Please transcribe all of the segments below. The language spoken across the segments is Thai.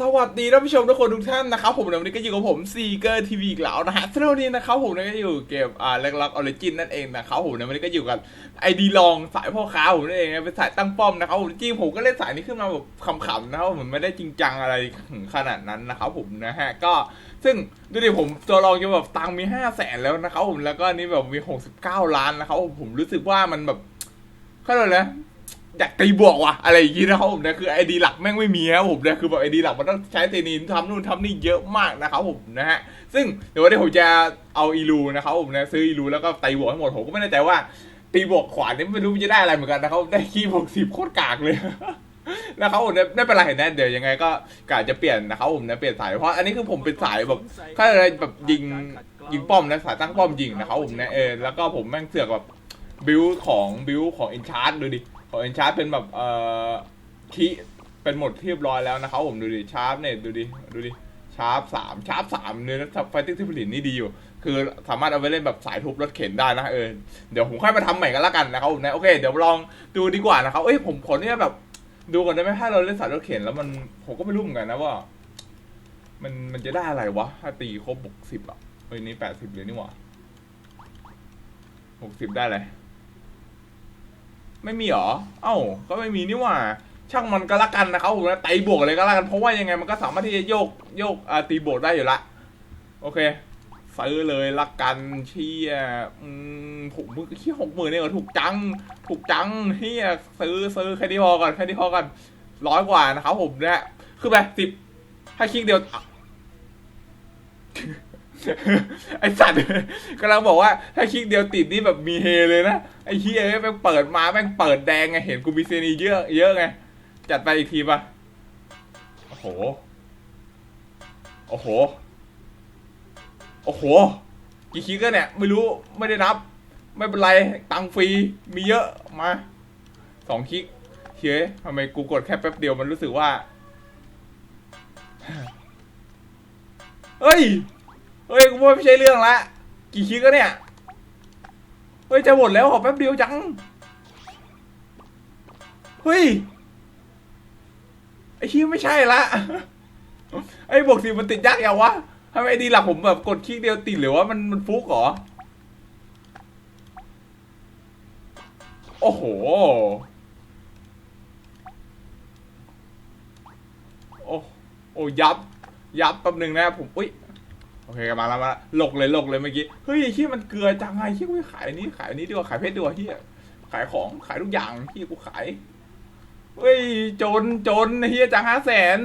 สวัสดีท่านผู้ชมทุกคนทุกท่านนะครับผมในวันนี้ก็อยู่กับผมซีเกอร์ทีวีอีกแล้วนะฮะสำหรับวันนี้นะครับผมก็อยู่เกมอ่าเล็กล็อกออริจินนั่นเองนะครับผมในวันนี้ก็อยู่กับไอดีลองสายพ่อค้าผมนั่นเองนะเป็นสายตั้งป้อมนะครับผมจริงผมก็เล่นสายนี้ขึ้นมาแบบขำๆนะครับผมไม่ได้จริงจังอะไรถึงขนาดนั้นนะครับผมนะฮะก็ซึ่งดูดิผมตัวลองจะแบบตังมีห้าแสนแล้วนะครับผมแล้วก็นนี้แบบมีหกสิบเก้าล้านนะครับผมผมรู้สึกว่ามันแบบเขาเรียกอะไรนะ อยากตีบวกว่ะอะไรอย่างงี้นะครับผมนะคือไอดีหลักแม่งไม่มีครับผมนะคือแบบไอดีหลักมันต้องใช้เทนีนทำนู่นทำนี่เยอะมากนะครับผมนะฮะซึ่งเดี๋ยววันนี้ผมจะเอาอีลูนะครับผมนะซื้ออีลูแล้วก็ตีบวกให้หมดผมก็ไม่แน่ใจว่า ตีบวกขวานนี่ไม่รู้จะได้อะไรเหมือนกันนะครับได้คีย์บวกสิบโคตรกากเลยนะครับผมเนี่ยไม่เป็นไรนะเดี๋ยวยังไงก็กะจะเปลี่ยนนะครับผมนะเปลี่ยนสายเพราะอันนี้คือผมเป็นสายแบบถ้าอะไรแบบยิงยิงป้อมนะสายตั้งป้อมยิงนะครับผมนะเออแล้วก็ผมแม่งเสือกแบบบิวของบิวของอินชาร์ดดูดิ ของเอ็นชาร์เป็นแบบเอ่อคีเป็นหมดเรียบร้อยแล้วนะครับผมดูดิชาร์ปเนี่ยดูดิดูดิชาร์ปสามชาร์ปสามเนื้อไฟติ้งที่ผลิตนี่ดีอยู่ คือสามารถเอาไปเล่นแบบสายทุบรถเข็นได้นะเออเดี๋ยวผมค่อยมาทำใหม่กันละกันนะครับผมนะโอเคเดี๋ยวลองดูดีกว่านะครับเอ้ยผมขอเนี่ยแบบ ดูก่อนได้ไหมถ้าเราเล่นสายรถเข็นแล้วมันผมก็ไม่รู้เหมือนกันนะว่า มันมันจะได้อะไรวะถ้าตีครบบวกสิบอะเฮ้ยนี่แปดสิบเลยนี่หว่าหกสิบได้เลย ไม่มีเหรอ เอ้า ก็ไม่มีนี่หว่า ช่างมันก็ละกันนะครับผมนะตีบวกเลยก็ละกันเพราะว่ายังไงมันก็สามารถที่จะโยกโยกอ่าตีบวกได้อยู่ละ โอเคซื้อเลยละกันเชี่ยอืมผมมือขี้หกหมื่นเนี่ยถูกจัง ถูกจังเฮียซื้อซื้อแค่นี้พอก่อนแค่นี้พอก่อนร้อยกว่านะครับผมเนี่ยคือแบบสิบให้คลิกเดียว ไอสัตว์กำลังบอกว่าถ้าคลิกเดียวติดนี่แบบมีเฮเลยนะไอเฮียแม่งเปิดมาแม่งเปิดแดงไงเห็นกูมีเซนีเยอะเยอะไงจัดไปอีกทีปะโอ้โห โอ้โห โอ้โห กี่คลิกก็เนี่ย ไม่รู้ไม่ได้นับ ไม่เป็นไรตังฟรีมีเยอะมาสองคลิกเฮ้ยทำไมกูกดแค่แป๊บเดียวมันรู้สึกว่า เฮ้ย ฮ้ยกูว่าไม่ใช่เรื่องละ กี่คลิกก็เนี่ย เฮ้ยจะหมดแล้วขอแป๊บเดียวจัง เฮ้ย ไอ้ชี้ไม่ใช่ละ ไอ้บวกสิมันติดยากย่างวะทำไมไอดีหลักผมแบบกดคลิกเดียวติดหรือว่ามันมันฟุกเหรอ โอ้โห โอ้โอ้ยับ ยับแป๊บหนึงนะผม อุ้ย โอเคมาแล้วมาแล้วหลกเลยหลกเลยเมื่อกี้ เฮ้ยที่มันเกลือจังไงที่กูขายอันนี้ขายอันนี้ดีกว่าขายเพชรดีกว่าที่ขายของขายทุกอย่างที่กูขาย เฮ้ยจนจนเฮียจังห้าแสน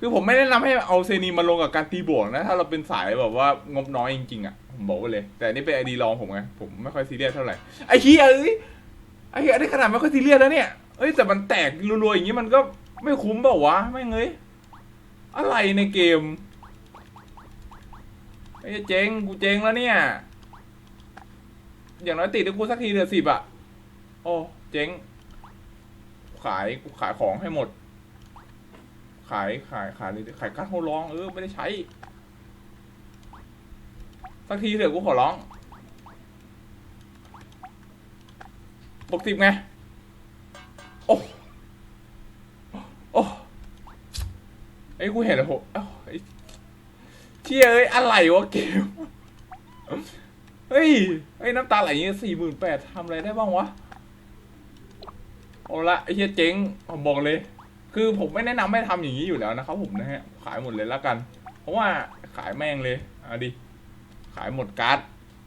คือผมไม่แนะนำให้เอาเซนีมาลงกับการตีบวกนะ ถ้าเราเป็นสายแบบว่างบน้อยจริงๆอะผมบอกไว้เลย แต่นี่เป็นไอดีลองผมไงผมไม่ค่อยซีเรียสเท่าไหร่ไอ้เฮียเอ้ยไอ้เฮียอันนี้ขนาดไม่ค่อยซีเรียสแล้วเนี่ยเอ้ยแต่มันแตกรัวๆอย่างงี้มันก็ไม่คุ้มเปล่าวะไม่งเงย อะไรในเกมไอ้เจ๊งกูเจ๊งแล้วเนี่ย อย่างน้อยติดกูสักทีเดือนสิบอะโอ้เจ๊งขายกูขายของให้หมด ขายขายขายเลยขายการ์ดโฮลองเออไม่ได้ใช้ สักทีเถอะกูขอร้องบวกสิบไงโอ้ โอ้ ไอ้กูเห็นแล้วโหเอ้าไอ้เชี่ยเอ้ยอะไรวะเกม เฮ้ยไอ้ยน้ำตาไหลอย่างงี้สี่หมื่นแปดทำอะไรได้บ้างวะ เอาละไอ้เชี่ยเจ๊งผมบอกเลย คือผมไม่แนะนำให้ทำอย่างนี้อยู่แล้วนะครับผมนะฮะ ขายหมดเลยแล้วกัน เพราะว่าขายแม่งเลยเอาดิ ขายหมดการ์ด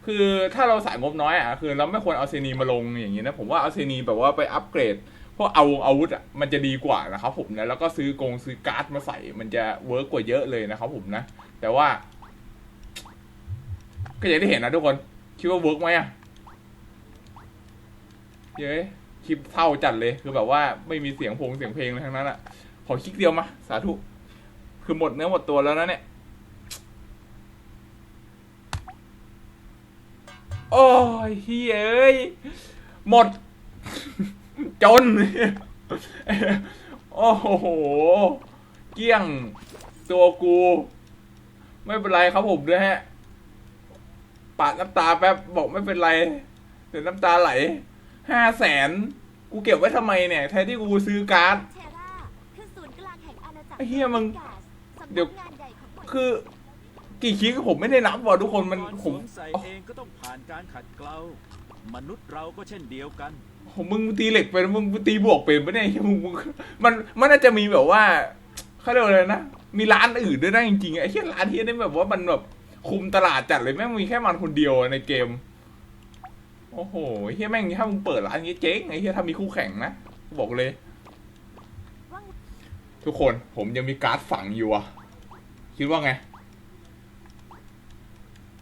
คือถ้าเราสายงบน้อยอะคือเราไม่ควรเอาเซนีมาลงอย่างนี้นะผมว่าเอาเซนีแบบว่าไปอัปเกรด วกเอาอาวุธอะมันจะดีกว่านะครับผมนะแล้วก็ซื้อกงซื้อการ์ดมาใส่ มันจะเวิร์กกว่าเยอะเลยนะครับผมนะ แต่ว่า ก็อย่างที่เห็นนะทุกคนคิดว่าเวิร์กไหมอะเย้ยคลิปเท่าจัดเลยคือแบบว่าไม่มีเสียงพงเสียงเพลงเลยทั้งนั้นอะ ขอคลิกเดียวมา สาธุ คือหมดเนื้อหมดตัวแล้วนะเนี่ยโอ้ยเฮ้ยหมด จน โอ้โห เกี้ยงตัวกู ไม่เป็นไรครับผมด้วยฮะ ปาดน้ำตาแป๊บบอกไม่เป็นไร เดี๋ยวน้ำตาไหล ห้าแสน กูเก็บไว้ทำไมเนี่ย แทนที่กูซื้อการ์ด เทราขึ้นสู่ไอ้เหี้ยมึง เดี๋เดี๋ยยววคือ กี่คลิกผมไม่ได้นับว่ะทุกคนมันก่อผม สวมใส่เองก็ต้องผ่านการขัดเกลา มนุษย์เราก็เช่นเดียวกันผมมึงตีเหล็กเป็นมึงตีบวกเป็นปะเนี่ยไอ้เหี้ยมึงมึงมันมันน่าจะมีแบบว่าเขาเรียกว่าอะไรนะมีร้านอื่นด้วยนะจริงๆไอ้เหี้ยร้านเฮียนี่แบบว่ามันแบบคุมตลาดจัดเลยแม่งมีแค่มันคนเดียวในเกม โอ้โหเฮียแม่งถ้ามึงเปิดร้านนี้เจ๊งไอ้เฮียถ้ามีคู่แข่งนะบอกเลย ทุกคนผมยังมีการ์ดฝังอยู่อะคิดว่าไง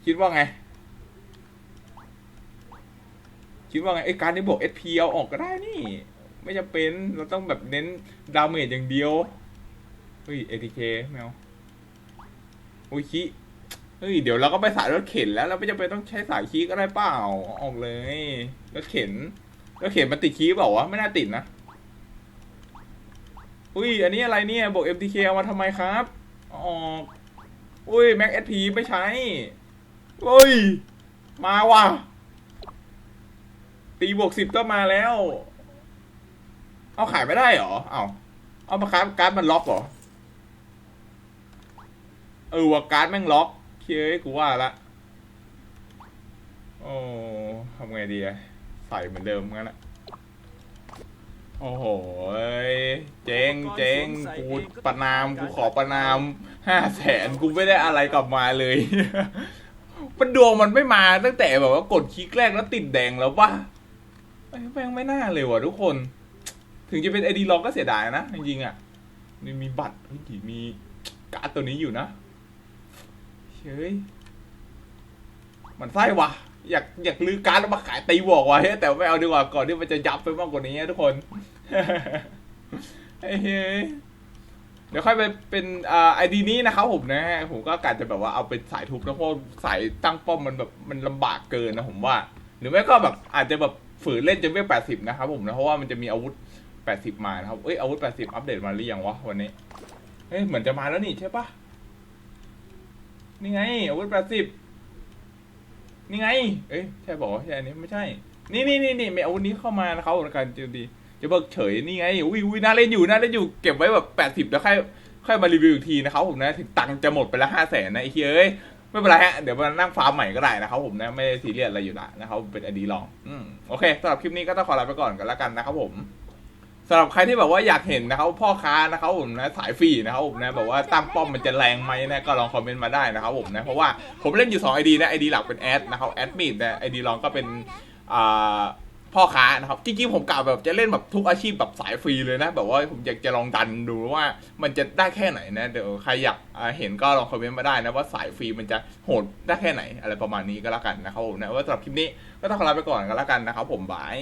คิดว่าไง คิดว่าไงไอ้การดนี้บวก SP เอาออกก็ได้นี่ ไม่จำเป็นเราต้องแบบเน้นดาเมจอย่างเดียวเฮ้ย ATK แมวโอ้ยคิเฮ้ยเดี๋ยวเราก็ไปสายรถเข็นแล้วเราไม่จำเป็นต้องใช้สายคีก็ได้เปล่าออกเลยรถเข็นรถเข็นมันติดคีเปล่าวะไม่น่าติดนะอุ้ยอันนี้อะไรเนี่ยบวก MTK เอามาทำไมครับอออกอุ้ย Max SP ไม่ใช้อุ้ยมาว่ะ ตีบวกสิบก็มาแล้ว เอาขายไม่ได้เหรอ เอาเอามาครับการ์ดมันล็อกเหรอ เออว่าการ์ดแม่งล็อกเฮ้ยกูว่าละโอ้ทำไงดีอะใส่เหมือนเดิมงั้นอะโอ้โหเจ๊งเจ๊งกูประนาม กูขอประนามห้าแสนกูไม่ได้อะไรกลับมาเลยมันดวงมันไม่มาตั้งแต่แบบว่ากดคลิกแรกแล้วติดแดงแล้วป่ะ แม่งไม่น่าเลยว่ะทุกคน ถึงจะเป็นไอดีล็อกก็เสียดายนะ จริงๆอะมีมีบัตรมีการ์ดตัวนี้อยู่นะเฮ้ยมันไส้ว่ะ อยากอยากลื้อการ์ดมาขายตีบอกว่ะแต่ไม่เอาดีกว่าก่อนที่มันจะยับไปมากกว่านี้ทุกคนเฮ้ยเดี๋ยวค่อยไปเป็นไอดีนี้นะครับผมนะฮะผมก็กะจะแบบว่าเอาเป็นสายทุบนะเพราะสายตั้งป้อมมันแบบมันลำบากเกินนะผมว่า หรือไม่ก็แบบอาจจะแบบ ฝืนเล่นจนเวลแปดสิบนะครับผมนะเพราะว่ามันจะมีอาวุธแปดสิบมานะครับเอ้ยอาวุธแปดสิบอัปเดตมาหรือยังวะวันนี้เฮ้ยเหมือนจะมาแล้วนี่ใช่ปะนี่ไง อาวุธแปดสิบนี่ไง เอ้ยใช่บอกใช่อันนี้ไม่ใช่ นี่นี่นี่นี่มีอาวุธนี้เข้ามานะครับในการจะดี จะเบิกเฉยนี่ไงอุ้ยอุ้ยน่าเล่นอยู่น่าเล่นอยู่เก็บไว้แบบแปดสิบแล้วค่อยค่อยมารีวิวอีกทีนะครับผมนะถึงตังค์จะหมดไปละห้าแสนนะไอ้เฮ้ย ไม่เป็นไรฮะ เดี๋ยวมานั่งฟาร์มใหม่ก็ได้นะครับผมนะไม่ได้ซีเรียสอะไรอยู่ละนะครับเป็นอดีลองอืมโอเคสำหรับคลิปนี้ก็ต้องขอลาไปก่อนกันแล้วกันนะครับผมสำหรับใครที่แบบว่าอยากเห็นนะครับพ่อค้านะครับผมนะสายฟรีนะครับผมนะแบบว่าตั้งป้อมมันจะแรงไหมนะก็ลองคอมเมนต์มาได้นะครับผมนะเพราะว่าผมเล่นอยู่2 ID นะ ID หลักเป็นแอดนะครับแอดมิดนะ ID ลองก็เป็นอ่า พ่อค้านะครับจริงๆผมกล่าวแบบจะเล่นแบบทุกอาชีพแบบสายฟรีเลยนะ แบบว่าผมอยากจะลองดันดูว่ามันจะได้แค่ไหนนะ เดี๋ยวใครอยากเห็นก็ลองคอมเมนต์มาได้นะว่าสายฟรีมันจะโหดได้แค่ไหนอะไรประมาณนี้ก็แล้วกันนะครับผมนะว่าสำหรับคลิปนี้ก็ต้องขอลาไปก่อนก็แล้วกันนะครับผมบาย